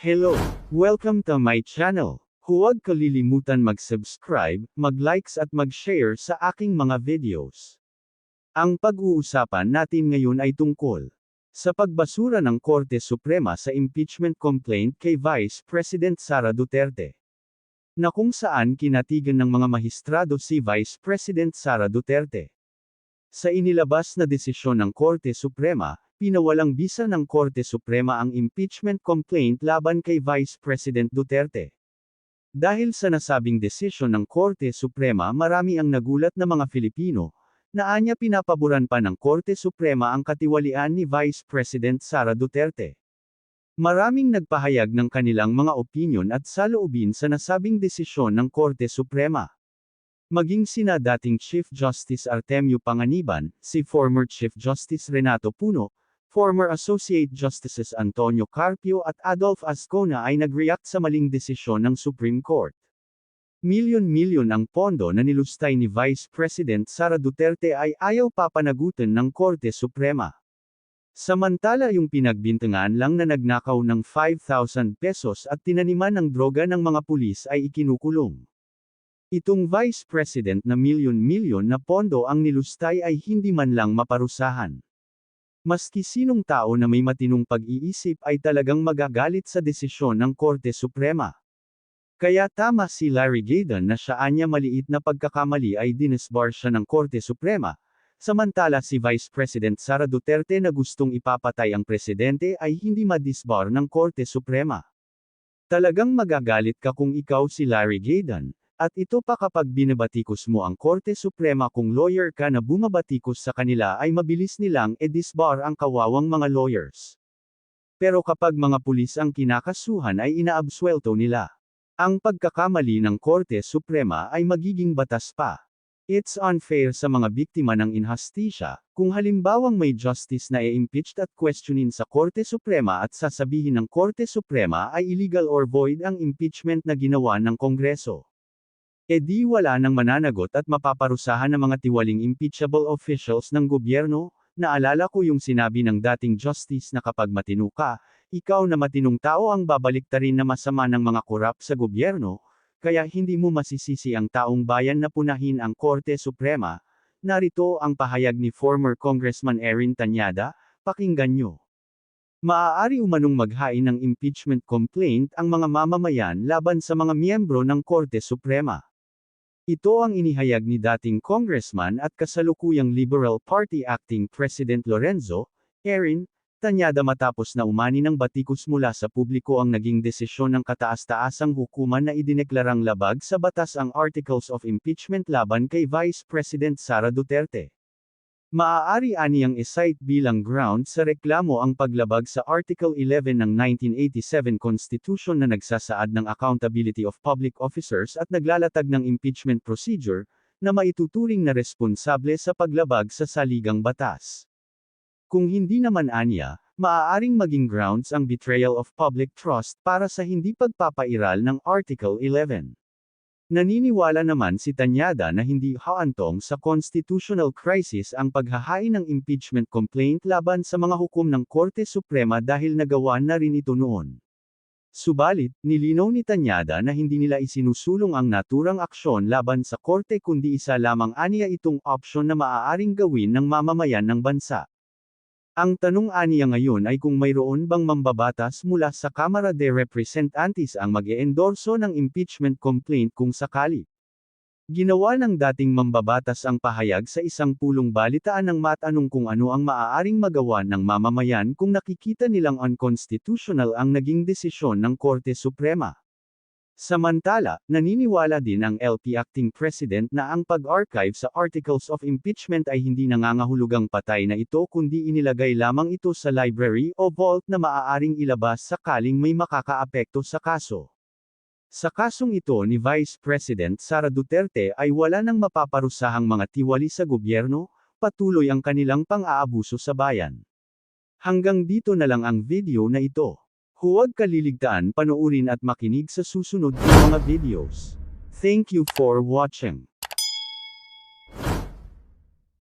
Hello! Welcome to my channel. Huwag kalilimutan mag-subscribe, mag-likes at mag-share sa aking mga videos. Ang pag-uusapan natin ngayon ay tungkol sa pagbasura ng Korte Suprema sa impeachment complaint kay Vice President Sara Duterte. Na kung saan kinatigan ng mga mahistrado si Vice President Sara Duterte. Sa inilabas na desisyon ng Korte Suprema, pinawalang bisa ng Korte Suprema ang impeachment complaint laban kay Vice President Duterte. Dahil sa nasabing desisyon ng Korte Suprema marami ang nagulat na mga Filipino, na anya pinapaboran pa ng Korte Suprema ang katiwalian ni Vice President Sara Duterte. Maraming nagpahayag ng kanilang mga opinyon at saloobin sa nasabing desisyon ng Korte Suprema. Maging sina dating Chief Justice Artemio Panganiban, si former Chief Justice Renato Puno, former Associate Justices Antonio Carpio at Adolf Ascona ay nag-react sa maling desisyon ng Supreme Court. Milyon-milyon ang pondo na nilustay ni Vice President Sara Duterte ay ayaw papanagutan ng Korte Suprema. Samantala yung pinagbintangan lang na nagnakaw ng 5,000 pesos at tinaniman ng droga ng mga pulis ay ikinukulong. Itong Vice President na milyon-milyon na pondo ang nilustay ay hindi man lang maparusahan. Maski sinong tao na may matinong pag-iisip ay talagang magagalit sa desisyon ng Korte Suprema. Kaya tama si Larry Gaydon na siya anya maliit na pagkakamali ay dinesbar siya ng Korte Suprema, samantala si Vice President Sara Duterte na gustong ipapatay ang presidente ay hindi madisbar ng Korte Suprema. Talagang magagalit ka kung ikaw si Larry Gaydon, at ito pa kapag binabatikos mo ang Korte Suprema kung lawyer ka na bumabatikos sa kanila ay mabilis nilang edisbar ang kawawang mga lawyers. Pero kapag mga pulis ang kinakasuhan ay inaabswelto nila. Ang pagkakamali ng Korte Suprema ay magiging batas pa. It's unfair sa mga biktima ng inhastisya, kung halimbawang may justice na e-impeached at questionin sa Korte Suprema at sasabihin ng Korte Suprema ay illegal or void ang impeachment na ginawa ng Kongreso. E di wala nang mananagot at mapaparusahan ng mga tiwaling impeachable officials ng gobyerno, naalala ko yung sinabi ng dating justice na kapag matino ka, ikaw na matinong tao ang babaliktarin na masama ng mga korap sa gobyerno, kaya hindi mo masisisi ang taong bayan na punahin ang Korte Suprema, narito ang pahayag ni former Congressman Erin Tanyada, pakinggan nyo. Maaari umanong maghain ng impeachment complaint ang mga mamamayan laban sa mga miyembro ng Korte Suprema. Ito ang inihayag ni dating congressman at kasalukuyang Liberal Party Acting President Lorenzo, Erin, Tanyada matapos na umani ng batikos mula sa publiko ang naging desisyon ng kataas-taasang hukuman na idineklarang labag sa batas ang Articles of Impeachment laban kay Vice President Sara Duterte. Maaari aniyang isite bilang ground sa reklamo ang paglabag sa Article 11 ng 1987 Constitution na nagsasaad ng accountability of public officers at naglalatag ng impeachment procedure, na maituturing na responsable sa paglabag sa saligang batas. Kung hindi naman anya, maaaring maging grounds ang betrayal of public trust para sa hindi pagpapairal ng Article 11. Naniniwala naman si Tanyada na hindi haantong sa constitutional crisis ang paghahain ng impeachment complaint laban sa mga hukom ng Korte Suprema dahil nagawa na rin ito noon. Subalit, nilinaw ni Tanyada na hindi nila isinusulong ang naturang aksyon laban sa korte kundi isa lamang aniya itong opsyon na maaaring gawin ng mamamayan ng bansa. Ang tanong aniya ngayon ay kung mayroon bang mambabatas mula sa Kamara de Representantes ang mag-eendorso ng impeachment complaint kung sakali. Ginawa ng dating mambabatas ang pahayag sa isang pulong balitaan ng matanong kung ano ang maaaring magawa ng mamamayan kung nakikita nilang unconstitutional ang naging desisyon ng Korte Suprema. Samantala, naniniwala din ang LP Acting President na ang pag-archive sa Articles of Impeachment ay hindi nangangahulugang patay na ito kundi inilagay lamang ito sa library o vault na maaaring ilabas sakaling may makakaapekto sa kaso. Sa kasong ito ni Vice President Sara Duterte ay wala nang mapaparusahang mga tiwali sa gobyerno, patuloy ang kanilang pang-aabuso sa bayan. Hanggang dito na lang ang video na ito. Huwag kaliligtaan panoorin at makinig sa susunod na mga videos. Thank you for watching.